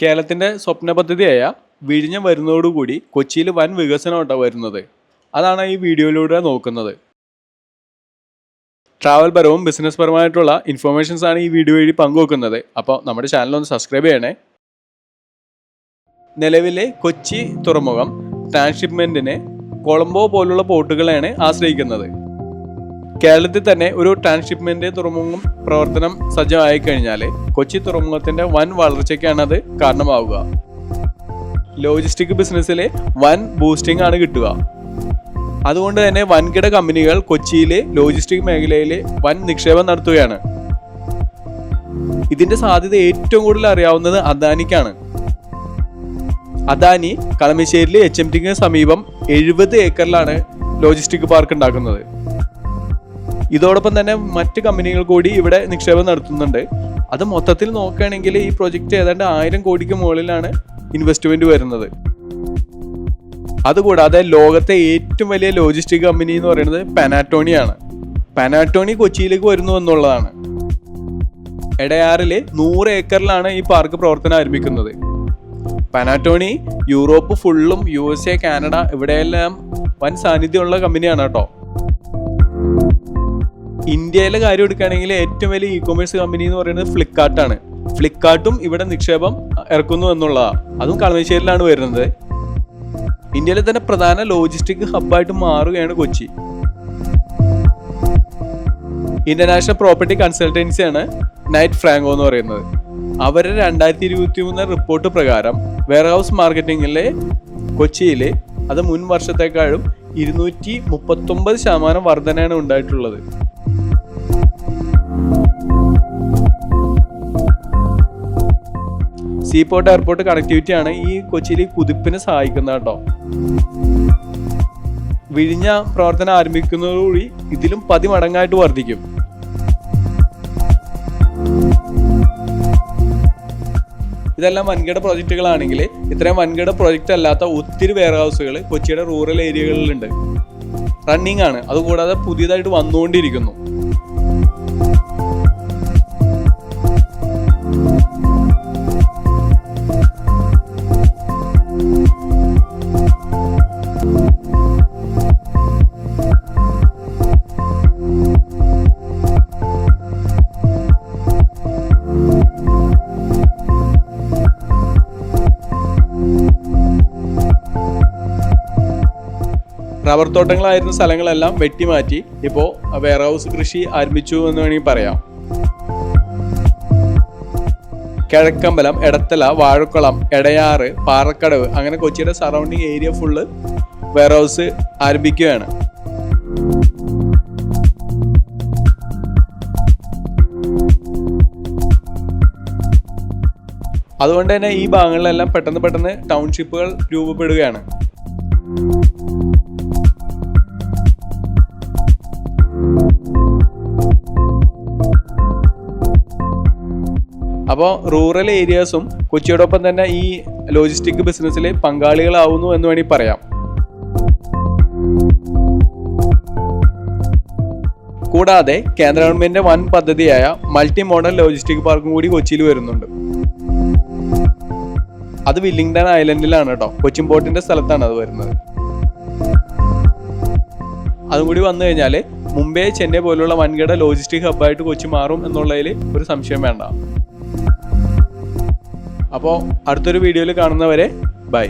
കേരളത്തിന്റെ സ്വപ്ന പദ്ധതിയായ വിഴിഞ്ഞം വരുന്നതോടുകൂടി കൊച്ചിയിൽ വൻ വികസനമായിട്ടാണ് വരുന്നത്. അതാണ് ഈ വീഡിയോയിലൂടെ നോക്കുന്നത്. ട്രാവൽ പരവും ബിസിനസ് പരമായിട്ടുള്ള ഇൻഫർമേഷൻസ് ആണ് ഈ വീഡിയോ വഴി പങ്കുവെക്കുന്നത്. അപ്പോൾ നമ്മുടെ ചാനൽ ഒന്ന് സബ്സ്ക്രൈബ് ചെയ്യണേ. നിലവിലെ കൊച്ചി തുറമുഖം ട്രാൻസ്ഷിപ്മെന്റിനെ കൊളംബോ പോലുള്ള പോർട്ടുകളെയാണ് ആശ്രയിക്കുന്നത്. കേരളത്തിൽ തന്നെ ഒരു ട്രാൻസ്ഷിപ്മെന്റ് തുറമുഖം പ്രവർത്തനം സജ്ജമായി കഴിഞ്ഞാൽ കൊച്ചി തുറമുഖത്തിന്റെ വൻ വളർച്ചയ്ക്കാണ് അത് കാരണമാവുക. ലോജിസ്റ്റിക് ബിസിനസ്സിലെ വൻ ബൂസ്റ്റിംഗ് ആണ് കിട്ടുക. അതുകൊണ്ട് തന്നെ വൻകിട കമ്പനികൾ കൊച്ചിയിലെ ലോജിസ്റ്റിക് മേഖലയിൽ വൻ നിക്ഷേപം നടത്തുകയാണ്. ഇതിന്റെ സാധ്യത ഏറ്റവും കൂടുതൽ അറിയാവുന്നത് അദാനിക്കാണ്. അദാനി കളമശ്ശേരിയിലെ എച്ച് എം ടിക്ക് സമീപം എഴുപത് ഏക്കറിലാണ് ലോജിസ്റ്റിക് പാർക്ക് ഉണ്ടാക്കുന്നത്. ഇതോടൊപ്പം തന്നെ മറ്റ് കമ്പനികൾ കൂടി ഇവിടെ നിക്ഷേപം നടത്തുന്നുണ്ട്. അത് മൊത്തത്തിൽ നോക്കുകയാണെങ്കിൽ ഈ പ്രൊജക്റ്റ് ഏതാണ്ട് ആയിരം കോടിക്ക് മുകളിലാണ് ഇൻവെസ്റ്റ്മെന്റ് വരുന്നത്. അതുകൂടാതെ ലോകത്തെ ഏറ്റവും വലിയ ലോജിസ്റ്റിക് കമ്പനി എന്ന് പറയുന്നത് പാനാറ്റോണിയാണ് പാനാറ്റോണി കൊച്ചിയിലേക്ക് വരുന്നു എന്നുള്ളതാണ്. എടയാറിലെ നൂറ് ഏക്കറിലാണ് ഈ പാർക്ക് പ്രവർത്തനം ആരംഭിക്കുന്നത്. പാനാറ്റോണി യൂറോപ്പ് ഫുള്ളും യു എസ് എ കാനഡ ഇവിടെയെല്ലാം വൻ സാന്നിധ്യമുള്ള കമ്പനിയാണ് കേട്ടോ. ഇന്ത്യയിലെ കാര്യം എടുക്കുകയാണെങ്കിൽ ഏറ്റവും വലിയ ഇ കൊമേഴ്സ് കമ്പനി എന്ന് പറയുന്നത് ഫ്ലിപ്കാർട്ടാണ് ഫ്ലിപ്കാർട്ടും ഇവിടെ നിക്ഷേപം ഇറക്കുന്നു എന്നുള്ളതാണ് അതും കളമശ്ശേരിയിലാണ് വരുന്നത്. ഇന്ത്യയിലെ തന്നെ പ്രധാന ലോജിസ്റ്റിക് ഹബ്ബായിട്ട് മാറുകയാണ് കൊച്ചി. ഇന്റർനാഷണൽ പ്രോപ്പർട്ടി കൺസൾട്ടൻസിയാണ് നൈറ്റ് ഫ്രാങ്കോ എന്ന് പറയുന്നത്. അവരെ രണ്ടായിരത്തി ഇരുപത്തി മൂന്ന് റിപ്പോർട്ട് പ്രകാരം വെയർഹൗസ് മാർക്കറ്റിങ്ങിലെ കൊച്ചിയിൽ അത് മുൻ വർഷത്തെക്കാളും ഇരുന്നൂറ്റി മുപ്പത്തൊമ്പത് ശതമാനം വർധനയാണ് ഉണ്ടായിട്ടുള്ളത്. സീപോർട്ട് എയർപോർട്ട് കണക്ടിവിറ്റി ആണ് ഈ കൊച്ചിയിൽ കുതിപ്പിന് സഹായിക്കുന്നത് കേട്ടോ. വിഴിഞ്ഞ പ്രവർത്തനം ആരംഭിക്കുന്നതോടുകൂടി ഇതിലും പതിമടങ്ങായിട്ട് വർദ്ധിക്കും. ഇതെല്ലാം വൻകിട പ്രോജക്റ്റുകളാണെങ്കിൽ ഇത്രയും വൻകിട പ്രോജക്റ്റ് അല്ലാത്ത ഒത്തിരി വെയർ ഹൗസുകൾ കൊച്ചിയുടെ റൂറൽ ഏരിയകളിലുണ്ട് റണ്ണിങ് ആണ്. അതുകൂടാതെ പുതിയതായിട്ട് വന്നുകൊണ്ടിരിക്കുന്നു. റബ്ബർ തോട്ടങ്ങളായിരുന്ന സ്ഥലങ്ങളെല്ലാം വെട്ടിമാറ്റി ഇപ്പോൾ വെയർ ഹൗസ് കൃഷി ആരംഭിച്ചു എന്ന് വേണമെങ്കിൽ പറയാം. കിഴക്കമ്പലം എടത്തല വാഴക്കുളം എടയാറ് പാറക്കടവ് അങ്ങനെ കൊച്ചിയുടെ surrounding area full warehouse ആരംഭിക്കുകയാണ്. അതുകൊണ്ട് തന്നെ ഈ ഭാഗങ്ങളിലെല്ലാം പെട്ടെന്ന് പെട്ടെന്ന് ടൗൺഷിപ്പുകൾ രൂപപ്പെടുകയാണ്. അപ്പോൾ റൂറൽ ഏരിയാസും കൊച്ചിയോടൊപ്പം തന്നെ ഈ ലോജിസ്റ്റിക് ബിസിനസ്സിൽ പങ്കാളികളാവുന്നു എന്ന് വേണമെങ്കിൽ പറയാം. കൂടാതെ കേന്ദ്ര ഗവൺമെന്റിന്റെ വൻ പദ്ധതിയായ മൾട്ടി മോഡൽ ലോജിസ്റ്റിക് പാർക്കും കൂടി കൊച്ചിയിൽ വരുന്നുണ്ട്. അത് വില്ലിംഗ്ടൺ ഐലൻഡിലാണ് കേട്ടോ. കൊച്ചിൻ പോർട്ടിന്റെ സ്ഥലത്താണ് അത് വരുന്നത്. അതും കൂടി വന്നു കഴിഞ്ഞാൽ മുംബൈ ചെന്നൈ പോലുള്ള വൻകിട ലോജിസ്റ്റിക് ഹബ്ബായിട്ട് കൊച്ചി മാറും എന്നുള്ളതിൽ ഒരു സംശയം വേണ്ട. അപ്പോൾ അടുത്തൊരു വീഡിയോയിൽ കാണുന്നവരെ ബൈ.